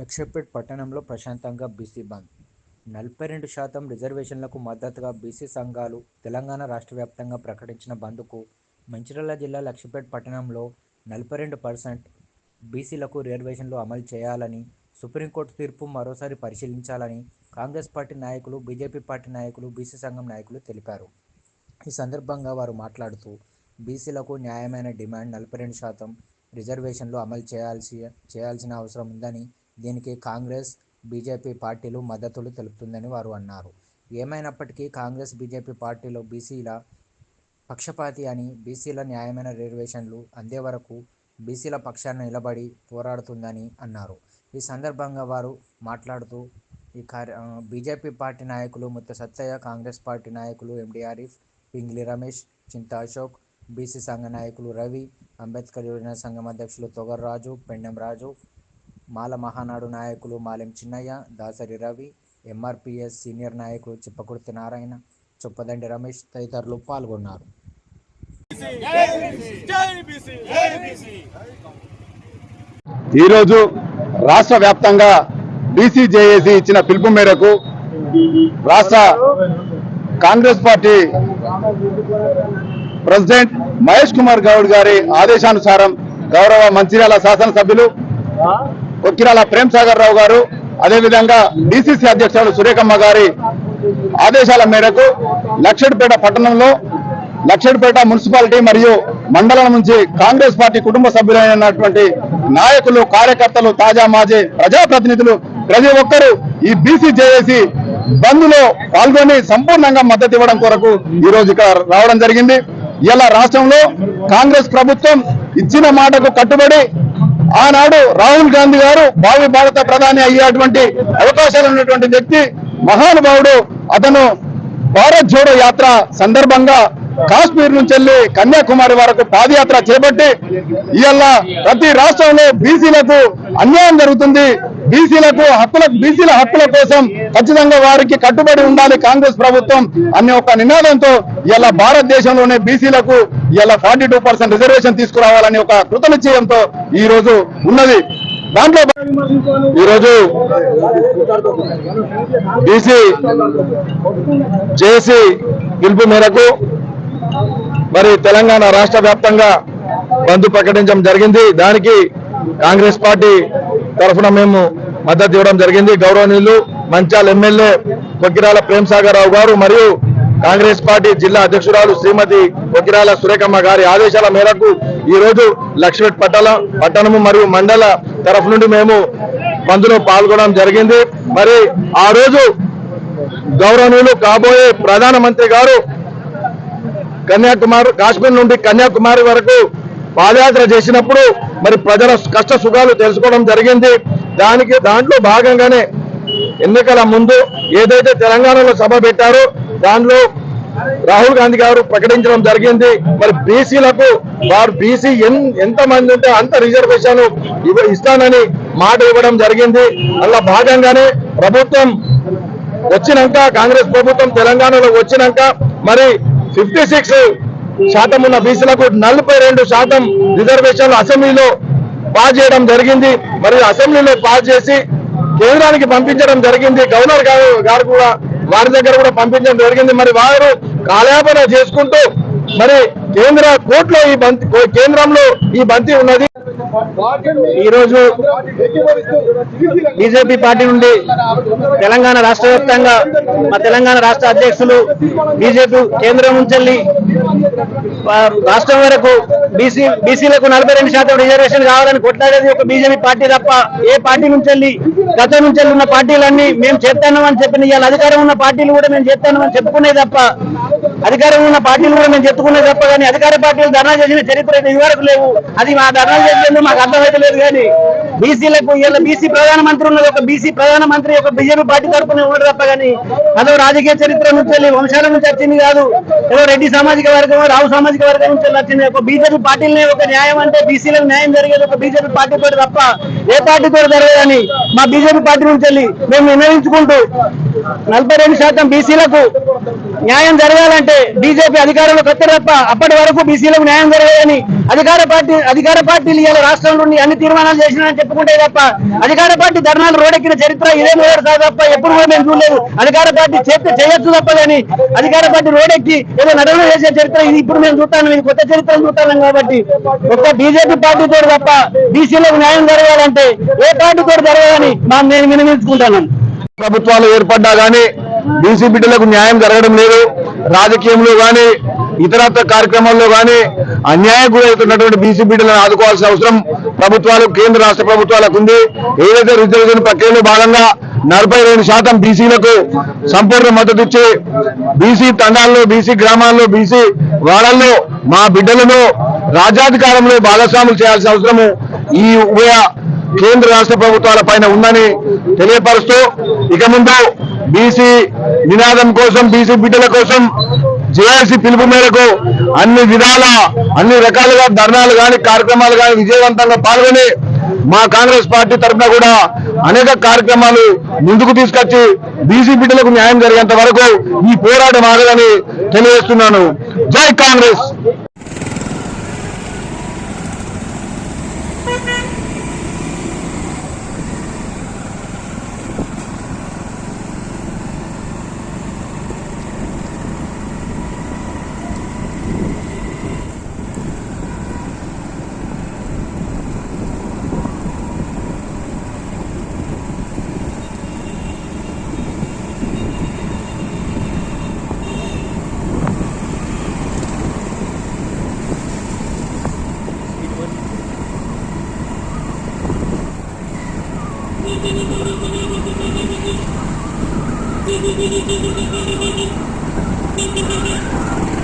లక్ష్యపేట్ పట్టణంలో ప్రశాంతంగా బీసీ బంద్. నలభై రెండు శాతం రిజర్వేషన్లకు మద్దతుగా బీసీ సంఘాలు తెలంగాణ రాష్ట్ర వ్యాప్తంగా ప్రకటించిన బంద్కు మంచిర్యాల జిల్లా లక్షపేట్ పట్టణంలో నలభై రెండు పర్సెంట్ బీసీలకు రిజర్వేషన్లు అమలు చేయాలని సుప్రీంకోర్టు తీర్పు మరోసారి పరిశీలించాలని కాంగ్రెస్ పార్టీ నాయకులు బీజేపీ పార్టీ నాయకులు బీసీ సంఘం నాయకులు తెలిపారు. ఈ సందర్భంగా వారు మాట్లాడుతూ బీసీలకు న్యాయమైన డిమాండ్ నలభై రెండు శాతం రిజర్వేషన్లు అమలు చేయాల్సి చేయాల్సిన అవసరం ఉందని దీనికి కాంగ్రెస్ బీజేపీ పార్టీలు మద్దతులు తెలుపుతుందని వారు అన్నారు. ఏమైనప్పటికీ కాంగ్రెస్ బీజేపీ పార్టీలు బీసీల పక్షపాతి అని బీసీల న్యాయమైన రిజర్వేషన్లు అందే వరకు బీసీల పక్షాన నిలబడి పోరాడుతుందని అన్నారు. ఈ సందర్భంగా వారు మాట్లాడుతూ ఈ కార్య బీజేపీ పార్టీ నాయకులు ముత్త సత్తయ్య కాంగ్రెస్ పార్టీ నాయకులు ఎండి ఆరిఫ్ పింగ్లి రమేష్ చింత అశోక్ బీసీ సంఘ నాయకులు రవి అంబేద్కర్ యువజన సంఘం అధ్యక్షులు తొగర్ రాజు పెండెం రాజు మాల మహానాడు నాయకులు మాలెం చిన్నయ్య దాసరి రవి ఎంఆర్పిఎస్ సీనియర్ నాయకులు చిప్పకుర్తి నారాయణ చొప్పదండి రమేష్ తదితరులు పాల్గొన్నారు. ఈరోజు రాష్ట్ర వ్యాప్తంగా బీసీ జేఏసీ ఇచ్చిన పిలుపు మేరకు రాష్ట్ర Congress party president Mahesh Kumar Goud గారి ఆదేశానుసారం గౌరవ మంచిర్యాల శాసనసభ్యులు కొక్కిరాల ప్రేమ్ సాగర్ రావు గారు అదేవిధంగా డిసిసి అధ్యక్షురాలు సురేఖమ్మ గారి ఆదేశాల మేరకు లక్షడిపేట పట్టణంలో లక్షడిపేట మున్సిపాలిటీ మరియు మండలం నుంచి కాంగ్రెస్ పార్టీ కుటుంబ సభ్యులైనటువంటి నాయకులు కార్యకర్తలు తాజా మాజీ ప్రజాప్రతినిధులు ప్రతి ఒక్కరూ ఈ బీసీ జేఏసీ బంద్లో పాల్గొని సంపూర్ణంగా మద్దతు ఇవ్వడం కొరకు ఈ రోజు ఇక్కడ రావడం జరిగింది. ఇలా రాష్ట్రంలో కాంగ్రెస్ ప్రభుత్వం ఇచ్చిన మాటకు కట్టుబడి ఆనాడు రాహుల్ గాంధీ గారు భావి భారత ప్రధాని అయ్యేటువంటి అవకాశాలు ఉన్నటువంటి వ్యక్తి మహానుభావుడు. అతను భారత్ జోడో యాత్ర సందర్భంగా కాశ్మీర్ నుంచి వెళ్ళి కన్యాకుమారి వరకు పాదయాత్ర చేపట్టి ఇవాళ ప్రతి రాష్ట్రంలో బీసీలకు అన్యాయం జరుగుతుంది. బీసీలకు హక్కుల బీసీల హక్కుల కోసం ఖచ్చితంగా వారికి కట్టుబడి ఉండాలి కాంగ్రెస్ ప్రభుత్వం అనే ఒక నినాదంతో ఇలా భారతదేశంలోనే బీసీలకు ఇలా ఫార్టీ టూ పర్సెంట్ రిజర్వేషన్ తీసుకురావాలని ఒక కృతనిశ్చయంతో ఈ రోజు ఉన్నది. దాంట్లో ఈ రోజు బీసీ జేసీ పిలుపు మేరకు మరి తెలంగాణ రాష్ట్ర వ్యాప్తంగా బంద్ ప్రకటించడం జరిగింది. దానికి కాంగ్రెస్ పార్టీ తరఫున మేము మద్దతు ఇవ్వడం జరిగింది. గౌరవనీయులు మంచాల ఎమ్మెల్యే కొక్కిరాల ప్రేమసాగర్ రావు గారు మరియు కాంగ్రెస్ పార్టీ జిల్లా అధ్యక్షురాలు శ్రీమతి కొకిరాల సురేఖమ్మ గారి ఆదేశాల మేరకు ఈ రోజు లక్ష్మీ పట్టణ పట్టణము మరియు మండల తరఫు నుండి మేము బంద్లో పాల్గొనడం జరిగింది. మరి ఆ రోజు గౌరవనీయులు కాబోయే ప్రధానమంత్రి గారు కన్యాకుమారి కాశ్మీర్ నుండి కన్యాకుమారి వరకు పాదయాత్ర చేసినప్పుడు మరి ప్రజల కష్ట సుఖాలు తెలుసుకోవడం జరిగింది. దానికి దాంట్లో భాగంగానే ఎన్నికల ముందు ఏదైతే తెలంగాణలో సభ పెట్టారో దాంట్లో రాహుల్ గాంధీ గారు ప్రకటించడం జరిగింది. మరి బీసీలకు వారు బీసీ ఎంత మంది ఉంటే అంత రిజర్వేషన్ ఇస్తానని మాట ఇవ్వడం జరిగింది. అలా భాగంగానే ప్రభుత్వం వచ్చినాక కాంగ్రెస్ ప్రభుత్వం తెలంగాణలో వచ్చినాక మరి ఫిఫ్టీ సిక్స్ శాతం ఉన్న బీసీలకు నలభై రెండు శాతం రిజర్వేషన్లు అసెంబ్లీలో పాస్ చేయడం జరిగింది. మరి అసెంబ్లీలో పాస్ చేసి కేంద్రానికి పంపించడం జరిగింది. గవర్నర్ గారు గారు కూడా వారి దగ్గర కూడా పంపించడం జరిగింది. మరి వారు కాలయాపన చేసుకుంటూ మరి కేంద్ర కోర్టులో ఈ బంతి కేంద్రంలో ఈ బంతి ఉన్నది. ఈ రోజు బీజేపీ పార్టీ నుండి తెలంగాణ రాష్ట్ర వ్యాప్తంగా మా తెలంగాణ రాష్ట్ర అధ్యక్షులు బీజేపీ కేంద్రం నుంచి రాష్ట్రం వరకు బీసీ బీసీలకు నలభై రెండు శాతం రిజర్వేషన్ కావాలని కొట్లాడేది ఒక బీజేపీ పార్టీ తప్ప ఏ పార్టీ నుంచి వెళ్ళి గతం నుంచి ఉన్న పార్టీలన్నీ మేము చేస్తామని చెప్పిన ఇవాళ అధికారం ఉన్న పార్టీలు కూడా మేము చేస్తామని చెప్పుకునే తప్ప అధికారం ఉన్న పార్టీలు కూడా మేము చెప్పుకునే తప్ప కానీ అధికార పార్టీలు ధర్నా చేసిన చరిత్ర అయితే ఇదివరకు లేవు. అది మా ధర్నా చేసేందుకు మాకు అర్థమైతే లేదు కానీ బీసీలకు ఇలా బీసీ ప్రధానమంత్రి ఉన్నది ఒక బీసీ ప్రధానమంత్రి ఒక బీజేపీ పార్టీ తరఫున ఉన్నాడు తప్ప కానీ అదో రాజకీయ చరిత్ర నుంచి వెళ్ళి వంశాల నుంచి వచ్చింది కాదు. ఏదో రెడ్డి సామాజిక వర్గం రావు సామాజిక వర్గం నుంచి వచ్చింది. ఒక బీజేపీ పార్టీలనే ఒక న్యాయం అంటే బీసీలకు న్యాయం జరిగేది ఒక బీజేపీ పార్టీ తోటి తప్ప ఏ పార్టీ తోటి జరగదని మా బీజేపీ పార్టీ నుంచి వెళ్ళి మేము నిర్ణయించుకుంటూ నలభై రెండు శాతం బీసీలకు న్యాయం జరగాలంటే బీజేపీ అధికారంలోకి వస్తే తప్ప అప్పటి వరకు బీసీలకు న్యాయం జరగదని అధికార పార్టీ అధికార పార్టీలు ఇవాళ రాష్ట్రంలో ఉండి అన్ని తీర్మానాలు చేసినాయని చెప్పుకుంటే తప్ప అధికార పార్టీ ధర్నాలు రోడెక్కిన చరిత్ర ఇదే మొదటి తప్ప ఎప్పుడు కూడా మేము చూడలేదు. అధికార పార్టీ చేస్తే చేయొచ్చు తప్ప కానీ అధికార పార్టీ రోడెక్కి ఏదో నడవలు చేసే చరిత్ర ఇది ఇప్పుడు మేము చూస్తాను ఇది కొత్త చరిత్ర చూస్తాను కాబట్టి ఒక్క బీజేపీ పార్టీతో తప్ప బీసీలకు న్యాయం జరగాలంటే ఏ పార్టీతో జరగాలని మా నేను వినియోగించుకుంటాను ప్రభుత్వాలు ఏర్పడ్డా గానీ బీసీ బిడ్డలకు న్యాయం జరగడం లేదు. రాజకీయంలో కానీ ఇతరత్ర కార్యక్రమాల్లో కానీ అన్యాయం గురవుతున్నటువంటి బీసీ బిడ్డలను ఆదుకోవాల్సిన అవసరం ప్రభుత్వాలు కేంద్ర రాష్ట్ర ప్రభుత్వాలకు ఉంది. ఏదైతే రిజర్వేషన్ ప్రక్రియలో భాగంగా నలభై రెండు శాతం బీసీలకు సంపూర్ణ మద్దతు ఇచ్చి బీసీ తండాల్లో బీసీ గ్రామాల్లో బీసీ వాడల్లో మా బిడ్డలను రాజ్యాధికారంలో భాగస్వాములు చేయాల్సిన అవసరము ఈ ఉభయ కేంద్ర రాష్ట్ర ప్రభుత్వాల పైన ఉందని తెలియపరుస్తూ ఇక ముందు బీసీ నినాదం కోసం బీసీ బిడ్డల కోసం జేఏసీ పిలుపు మేరకు అన్ని విధాల అన్ని రకాలుగా ధర్నాలు కానీ కార్యక్రమాలు కానీ విజయవంతంగా పాల్గొని మా కాంగ్రెస్ పార్టీ తరఫున కూడా అనేక కార్యక్రమాలు ముందుకు తీసుకొచ్చి బీసీ బిడ్డలకు న్యాయం జరిగేంత వరకు ఈ పోరాటం ఆగదని తెలియజేస్తున్నాను. జై కాంగ్రెస్! Thank you.